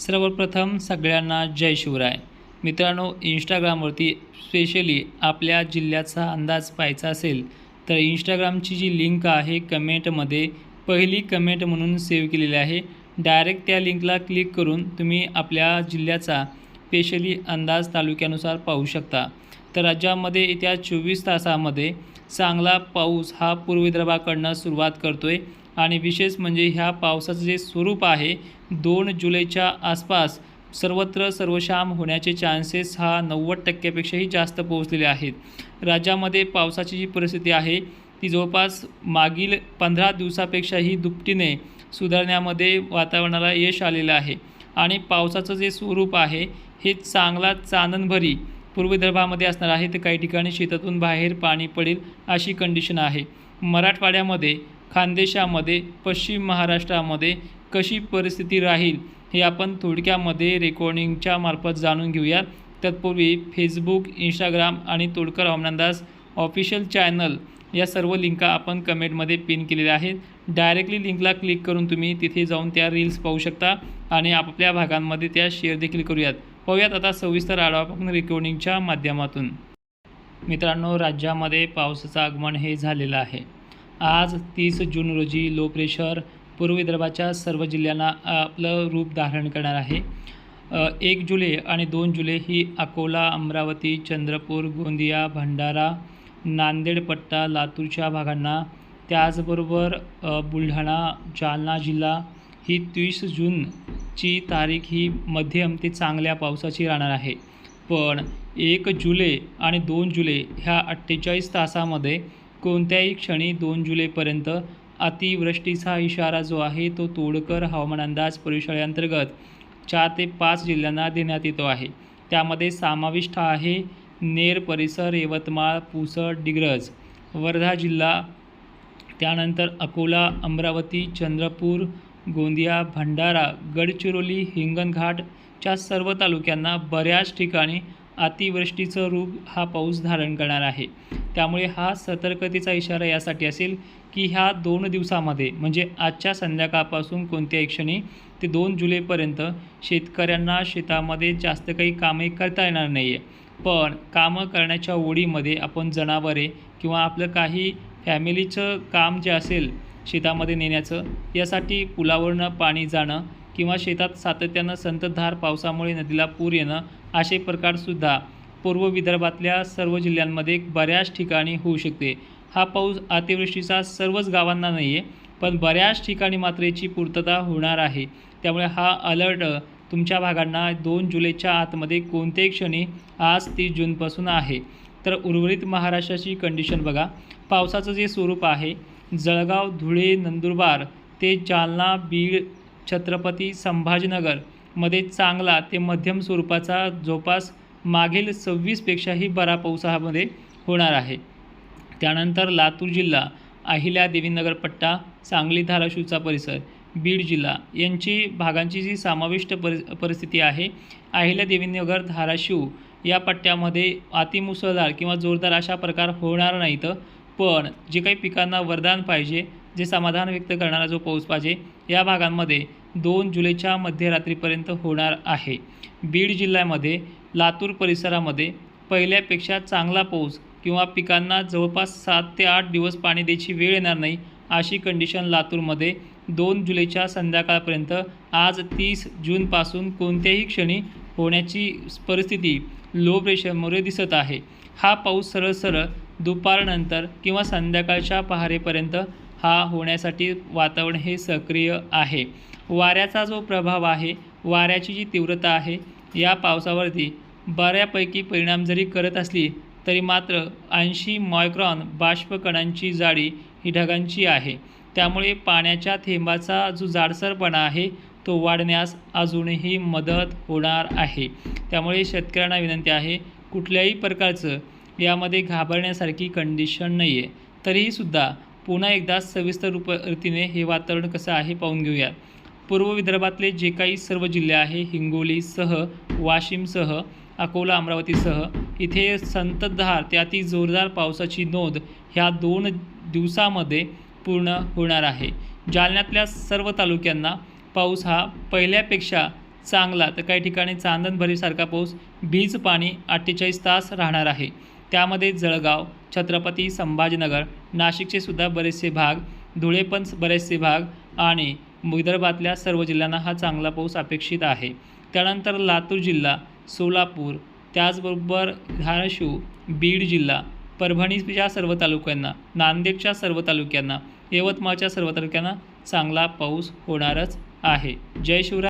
सर्वप्रथम सगळ्यांना जय शिवराय. मित्रांनो इंस्टाग्रामवरती स्पेशली आपल्या जिल्ह्याचा अंदाज पाहायचा असेल तर इंस्टाग्रामची जी लिंक आहे कमेंटमध्ये पहिली कमेंट म्हणून सेव्ह केलेली आहे. डायरेक्ट त्या लिंकला क्लिक करून तुम्ही आपल्या जिल्ह्याचा स्पेशली अंदाज तालुक्यानुसार पाहू शकता. तर राज्यामध्ये येत्या चोवीस तासामध्ये चांगला पाऊस हा पूर्व विदर्भाकडनं सुरुवात करतो आहे आणि विशेष म्हणजे ह्या पावसाचं जे स्वरूप आहे दोन जुलैच्या आसपास सर्वत्र सर्वशाम होण्याचे चान्सेस हा नव्वद टक्क्यापेक्षाही जास्त पोहोचलेले आहेत. राज्यामध्ये पावसाची जी परिस्थिती आहे ती जवळपास मागील पंधरा दिवसापेक्षाही दुपटीने सुधारण्यामध्ये वातावरणाला यश आलेलं आहे. आणि पावसाचं जे स्वरूप आहे हे चांगला चांदणभरी पूर्व विदर्भामध्ये असणार आहे तर काही ठिकाणी शेतातून बाहेर पाणी पडेल अशी कंडिशन आहे. मराठवाड्यामध्ये खानदेशामध्ये पश्चिम महाराष्ट्रामध्ये कशी परिस्थिती राहील हे आपण थोडक्यामध्ये रेकॉर्डिंगच्या मार्फत जाणून घेऊयात. तत्पूर्वी फेसबुक इंस्टाग्राम आणि तोडकर हवामानंदाज ऑफिशियल चॅनल या सर्व लिंका आपण कमेंटमध्ये पिन केलेल्या आहेत. डायरेक्टली लिंकला क्लिक करून तुम्ही तिथे जाऊन त्या रील्स पाहू शकता आणि आपापल्या भागांमध्ये त्या शेअर देखील करूयात. पाहूयात आता सविस्तर आढावा रेकॉर्डिंगच्या माध्यमातून. मित्रांनो राज्यामध्ये पावसाचं आगमन हे झालेलं आहे. आज तीस जून रोजी लो प्रेशर पूर्व विदर्भाच्या सर्व जिल्ह्यांना आपलं रूप धारण करणार आहे. एक जुलै आणि दोन जुलै ही अकोला अमरावती चंद्रपूर गोंदिया भंडारा नांदेड पट्टा लातूरच्या भागांना त्याचबरोबर बुलढाणा जालना जिल्हा ही तीस जूनची तारीख ही मध्यम ते चांगल्या पावसाची राहणार आहे. पण एक जुलै आणि दोन जुलै ह्या अठ्ठेचाळीस तासामध्ये कोणत्याही क्षणी दोन जुलैपर्यंत अतिवृष्टीचा इशारा जो आहे तो तोडकर हवामान अंदाज परिषदेअंतर्गत चार ते पाच जिल्ह्यांना देण्यात येतो आहे. त्यामध्ये समाविष्ट आहे नेर परिसर यवतमाळ पुसद डिग्रज वर्धा जिल्हा त्यानंतर अकोला अमरावती चंद्रपूर गोंदिया भंडारा गडचिरोली हिंगणघाटच्या सर्व तालुक्यांना बऱ्याच ठिकाणी अतिवृष्टीचं रूप हा पाऊस धारण करणार आहे. त्यामुळे हा सतर्कतेचा इशारा यासाठी असेल की ह्या दोन दिवसामध्ये म्हणजे आजच्या संध्याकाळपासून कोणत्याही क्षणी ते दोन जुलैपर्यंत शेतकऱ्यांना शेतामध्ये जास्त काही कामे करता येणार नाही आहे पण कामं करण्याच्या ओढीमध्ये आपण जनावरे किंवा आपलं काही फॅमिलीचं काम जे असेल शेतामध्ये नेण्याचं यासाठी पुलावरनं पाणी जाणं किंवा शेतात सातत्यानं संततधार पावसामुळे नदीला पूर येणं असे प्रकारसुद्धा पूर्व विदर्भातल्या सर्व जिल्ह्यांमध्ये बऱ्याच ठिकाणी होऊ शकते. हा पाऊस अतिवृष्टीचा सर्वच गावांना नाही आहे पण बऱ्याच ठिकाणी मात्र याची पूर्तता होणार आहे. त्यामुळे हा अलर्ट तुमच्या भागांना दोन जुलैच्या आतमध्ये कोणत्याही क्षणी आज तीस जूनपासून आहे. तर उर्वरित महाराष्ट्राची कंडिशन बघा. पावसाचं जे स्वरूप आहे जळगाव धुळे नंदुरबार ते जालना बीड छत्रपती संभाजीनगरमध्ये चांगला ते मध्यम स्वरूपाचा जवळपास मागील सव्वीसपेक्षाही बरा पाऊस होणार आहे. त्यानंतर लातूर जिल्हा अहिल्या देवीनगर पट्टा सांगली धाराशिवचा परिसर बीड जिल्हा यांची भागांची जी समाविष्ट परि परिस्थिती आहे अहिल्या देवीनगर धाराशिव या पट्ट्यामध्ये अतिमुसळधार किंवा जोरदार अशा प्रकार होणार नाहीत पण जे काही पिकांना वरदान पाहिजे जे समाधान व्यक्त करणारा जो पाऊस पाहिजे या भागांमध्ये दोन जुलैच्या मध्यरात्रीपर्यंत होणार आहे. बीड जिल्ह्यामध्ये लातूर परिसरामध्ये पहिल्यापेक्षा चांगला पाऊस किंवा पिकांना जवळपास सात ते आठ दिवस पाणी द्यायची वेळ येणार नाही अशी कंडिशन लातूरमध्ये दोन जुलैच्या संध्याकाळपर्यंत आज तीस जूनपासून कोणत्याही क्षणी होण्याची परिस्थिती लो प्रेशरमुळे दिसत आहे. हा पाऊस सरळ सरळ दुपारनंतर किंवा संध्याकाळच्या पहारेपर्यंत हा होण्यासाठी वातावरण हे सक्रिय आहे. वाऱ्याचा जो प्रभाव आहे वाऱ्याची जी तीव्रता आहे या पावसावरती बऱ्यापैकी परिणाम जरी करत असली तरी मात्र ऐंशी मायक्रॉन बाष्पकणांची जाडी ही ढगांची आहे. त्यामुळे पाण्याच्या थेंबाचा जो जाडसरपणा आहे तो वाढण्यास अजूनही मदत होणार आहे. त्यामुळे शेतकऱ्यांना विनंती आहे कुठल्याही प्रकारचं यामध्ये घाबरण्यासारखी कंडिशन नाही आहे तरीहीसुद्धा पुन्हा एकदा सविस्तर रूप रीतीने हे वातावरण कसं आहे पाहून घेऊया. पूर्व विदर्भातले जे काही सर्व जिल्हे आहे हिंगोलीसह वाशिमसह अकोला अमरावतीसह. इथे संततधार ते अति जोरदार पावसाची नोंद ह्या दोन दिवसामध्ये पूर्ण होणार आहे. जालन्यातल्या सर्व तालुक्यांना पाऊस हा पहिल्यापेक्षा चांगला तर काही ठिकाणी चांदणभरीसारखा पाऊस बीज पाणी अठ्ठेचाळीस तास राहणार आहे. त्यामध्ये जळगाव छत्रपती संभाजीनगर नाशिकचे सुद्धा बरेचसे भाग धुळे पण बरेचसे भाग आणि विदर्भातल्या सर्व जिल्ह्यांना हा चांगला पाऊस अपेक्षित आहे. त्यानंतर लातूर जिल्हा सोलापूर त्याचबरोबर धाराशिव बीड जिल्हा परभणीच्या सर्व तालुक्यांना नांदेडच्या सर्व तालुक्यांना यवतमाळच्या सर्व तालुक्यांना चांगला पाऊस होणारच आहे. जय शिवराय.